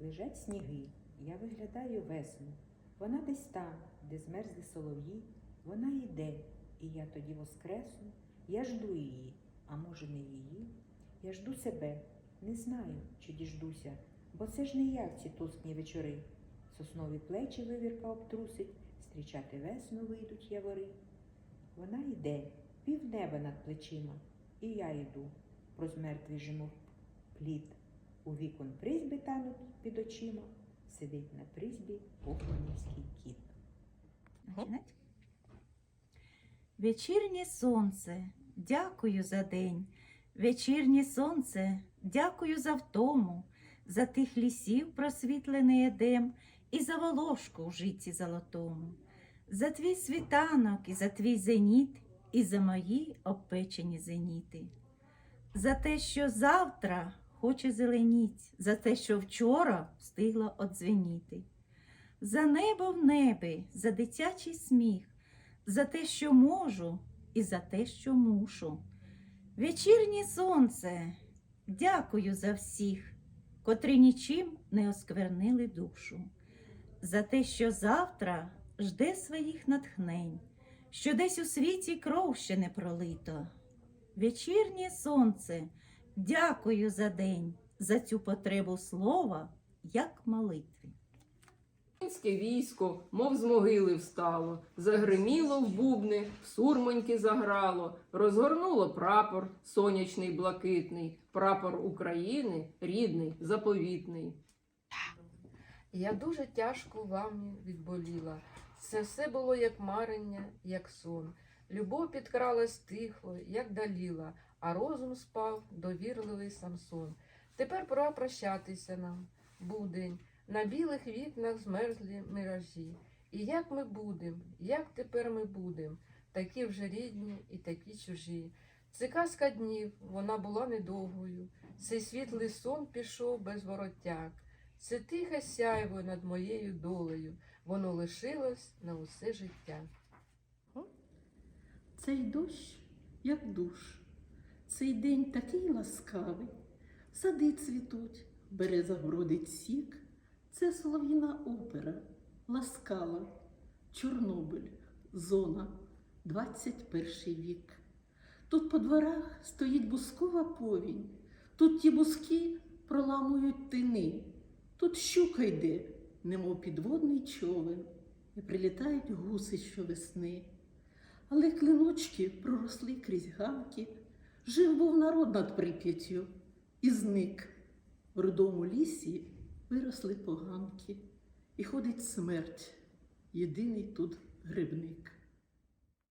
Лежать сніги, я виглядаю весну. Вона десь там, де змерзли солов'ї, вона йде, і я тоді воскресну. Я жду її, а може не її. Я жду себе, не знаю, чи діждуся, бо це ж не я в ці тускні вечори. Соснові плечі вивірка обтрусить, зустрічати весну вийдуть явори. Вона йде, півнеба над плечима, і я йду, прозмертвий жиму плід. У вікон призьби тануть під очима, сидить на призьбі охманівський кіт. Починать? Вечірнє сонце, дякую за день. Вечірнє сонце, дякую за втому, за тих лісів просвітлений едем і за волошку в житті золотому, за твій світанок і за твій зеніт, і за мої обпечені зеніти, за те, що завтра хоче зеленіть, за те, що вчора встигла одзвеніти. За небо в небі, за дитячий сміх, за те, що можу, і за те, що мушу. Вечірнє сонце, дякую за всіх, котрі нічим не осквернили душу, за те, що завтра жде своїх натхнень, що десь у світі кров ще не пролито. Вечірнє сонце, дякую за день, за цю потребу слова, як молитви. Українське військо, мов з могили встало, загриміло в бубни, в сурмоньки заграло, розгорнуло прапор сонячний блакитний, прапор України, рідний, заповітний. Я дуже тяжко вами відболіла. Це все було як марення, як сон. Любов підкралась тихо, як даліла, а розум спав довірливий Самсон. Тепер пора прощатися нам. Будень, на білих вікнах змерзлі миражі. І як ми будем, як тепер ми будем, такі вже рідні і такі чужі. Це казка днів, вона була недовгою. Цей світлий сон пішов без воротяк. Це тихе сяйво над моєю долею, воно лишилось на усе життя. Цей дощ, як душ, цей день такий ласкавий, сади цвітуть, береза бродить сік, це солов'їна опера, ласкава, Чорнобиль, зона, 21 вік. Тут по дворах стоїть бускова повінь, тут ті буски проламують тини, тут щука йде, немов підводний човен, і прилітають гуси щовесни. Але клиночки проросли крізь ганки, жив був народ над Прип'яттю і зник. В рудому лісі виросли поганки, і ходить смерть, єдиний тут грибник.